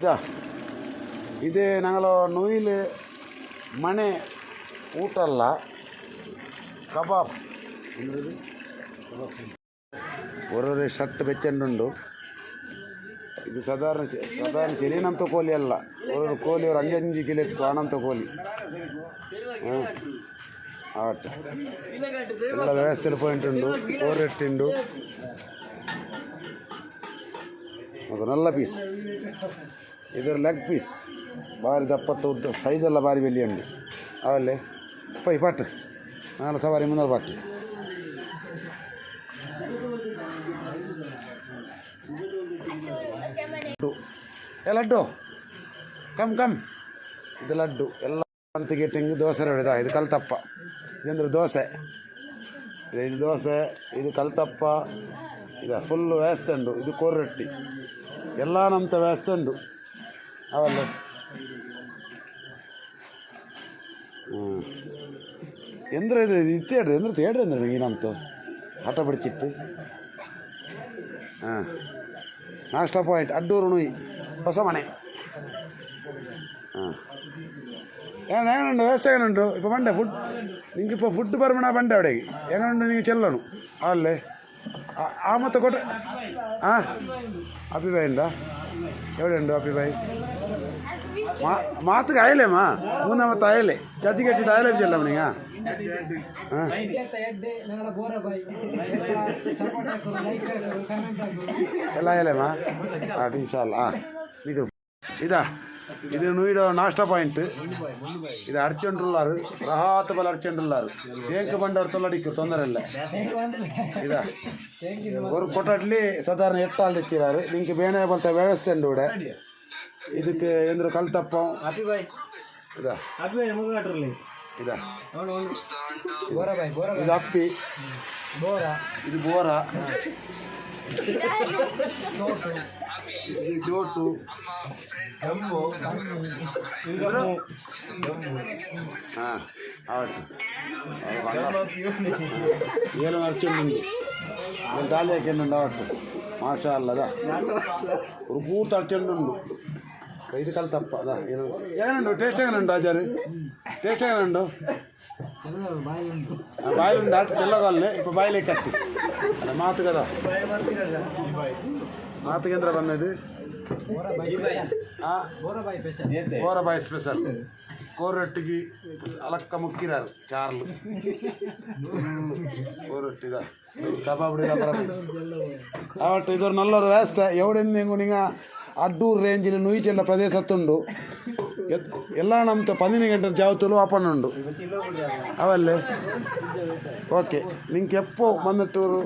ഇതാ ഇത് ഞങ്ങൾ നൊയിൽ മണെ ಊಟಲ್ಲ ಕಬಾಬ್ ಎಂದ್ರದು ಓರೋರೆ ಶರ್ಟ್ ಬೆಚ್ಚಂಡುಂಡು ಇದು ಸಾಧಾರಣ ಸಾಧಾರಣ ಚೆಲಿನಂತ ಕೋಲಿ ಅಲ್ಲ ಓರೊರು ಕೋಲಿ ಅವ್ರು ಅಂಜು ಅಂಜು ಕಿಲೋ ಕಾಣಂತ ಕೋಲಿ ಹಾಂ ಆಟ ಎಲ್ಲ ವ್ಯವಸ್ಥೆ ಪಾಯಿಂಟ್ ಉಂಡು ಕೋರೆಟ್ ಉಂಡು ಅದು ನಲ್ಲ ಪೀಸ್ ಇದರ ಲೆಗ್ ಪೀಸ್ ಭಾರಿ ದಪ್ಪತ್ತು ಉದ್ದ ಸೈಜೆಲ್ಲ ಭಾರಿ ಬೆಲ್ಲಿ ಅಂಡಿ. ಆಮೇಲೆ ಪೈ ಪಾಟ್. ನಾನು ಸವಾರಿ ಮುನ್ನೂರು ಪಾಟ್. ಲಡ್ಡು. ಏ ಲಡ್ಡು. Come come. ಇದು ಲಡ್ಡು. ಎಲ್ಲ ಅಂತಿಗೆ ತೆಂಗು ದೋಸೆ ಹೊಡೆದ ಇದು. ಕಲ್ತಪ್ಪ. ಇದಂದ್ರೆ ದೋಸೆ. ಇದು ದೋಸೆ. ಇದು ಕಲ್ತಪ್ಪ. ಇದು. ಫುಲ್ಲು ವ್ಯವಸ್ಥೆ ಉಂಡು ಇದು ಕೋರೊಟ್ಟಿ. ಎಲ್ಲ ನಮ್ತ ವ್ಯವಸ್ಥೆ ಉಂಡು ಅವಲ್ಲ. ಎಂದ್ರೆ ಇದು ಇತ್ತೇಡ್ರಿ ಎಂದ್ರೆ ತೇಡ್ರಿ ಅಂದ್ರೆ ಈ ನಮ್ಮದು ಹಠ ಬಿಡ್ತಿತ್ತು ಹಾಂ. ನಾಷ್ಟ ಪಾಯಿಂಟ್. ಅಡ್ಡೂರು ನುಯ್. ಹೊಸ ಮನೆ. ಹಾಂ. ಏನು ಹೆಂಗನುಂಡು ವ್ಯವಸ್ಥೆ ಏನುಂಟು ಇಪ್ಪ ಬಂಡೆ ಫುಡ್ ನಿಂಗೆ ಇಪ್ಪ ಫುಡ್ ಬರ್ಮಣ ಬಂಡೆ ಅವಿಡೆಗೆ. ಹೆಂಗನುಂಡು ನಿಂಗೆ ಚೆಲ್ಲನು ಅಲ್ಲೇ. ಮತ್ತೆ ಕೊಟ್ಟೆ ಹಾಂ ಅಪಿಬಾಯಿ ಉಂಡಾ ಎವಡುಂಡು ಅಪಿಬಾಯಿ ಮಾ ಮಾತುಗೆ ಆಯಲೇಮ್ಮ ಮುಂದೆ ಮತ್ತೆ ಆಯಲೆ ಚತಿ ಕಟ್ಟಿಟ್ಟು ಆಯಲೆ ಚೆಲ್ಲ ಅವನಿಗೆ ಹಾಂ ಎಲ್ಲ ಆಯಲೇಮ್ಮ ಹಾಂ ఇది నుయ్యడ నాష్ట పాయింట్ ఇది అడిచెంటున్నారు రహాత బల అడిచెంటున్నారు దేంక బండి అడుతున్నారు ఇక్కడ తొందర ఇల్ల ఇదా ஒரு கொட்டாட்லி சாதாரண எட்டால் தைச்சிறாரு நீங்க பேனே பல்த வியவஸ்தண்டு விட. இதுக்கு எந்திர கல் தப்பம். இதா. இதா. இது அப்பி. போரா இது போரா இது ஜோட்டு. ಗಮ್ಮು. ಗಮ್ಮು. ಹಾಂ ಏನು ಅರ್ಚೊಂದು ಒಂದು ದಾಳಿ ಹಾಕೊಂಡು ಆವಟ್ಟು ಮಾಷಾ ಅಲ್ಲದ? ರುಬೂತ ಅರ್ಚೊಂಡು ಕಲ್ತಪ್ಪ ಅದ ಏನು ಏನುಂಡು ಟೇಸ್ಟ್ ಏನುಂಡು ಆಚಾರಿ ಟೇಸ್ಟ್ ಏನುಂಡು ಬಾಯಿಲು ದಾಟಿ ಚೆಲ್ಲದಲ್ಲೇ ಇಪ್ಪ ಬಾಯಿಲೆ ಕಟ್ಟಿ. ಅಲ್ಲ ಮಾತು ಕದ ಮಾತು ಕೇಂದ್ರ ಬಂದದು ஓரபாய் ஸ்பெஷல் கோரொட்டிக்கு அலக்க முக்கிறார் சார்லு கோரொட்டி தான் கபாபடி தான் அவட்ட இது ஒரு நல்ல ஒரு வேஸ்ட்டை எவ்வளோ இருந்தீங்க நீங்கள் ಅವತ್ತು ಇದರ ನಲ್ಲರು ವ್ಯವಸ್ಥೆ ಎವಡೆಂದು ಹೆಂಗು ನಿಂಗ ಅಡ್ಡೂರು ರೇಂಜಿನ ನುಯ್ಚೆಲ್ಲ ಪ್ರದೇಶ ಹತ್ತುಂಡು ಎತ್- ಎಲ್ಲ ನಮ್ದು ಪಂದಿನ ಗಂಟೆ ಜಾವತ್ತಲು ಓಪನ್ ಉಂಡು ಅವಲ್ಲೇ ಓಕೆ ನಿಂಗೆ ಎಪ್ಪೋ ಬಂದಿಟ್ಟೂರು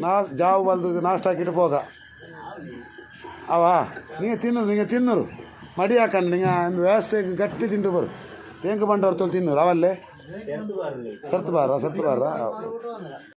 ನಾ ಜಾವು ಬಂದು ನಾಷ್ಟ ಹಾಕಿಟ್ಟು ಹೋಗ ಅವಾ ನಿಂಗೆ ತಿನ್ನರು ನಿಂಗೆ ತಿನ್ನರು ಮಡಿ ಹಾಕಂಡು ನಿಂಗೆ ಒಂದು ವ್ಯವಸ್ಥೆಗೆ ಗಟ್ಟಿ ತಿಂದು ಬರು ತೇಂಕ ಬಂಡವ್ರು ತೊಲ್ ತಿನ್ನರು ಅವಲ್ಲೇ ಎಂದು ಬರಲಿ ಸರ್ತು ಬಾರ ಸರ್ತು ಬಾರ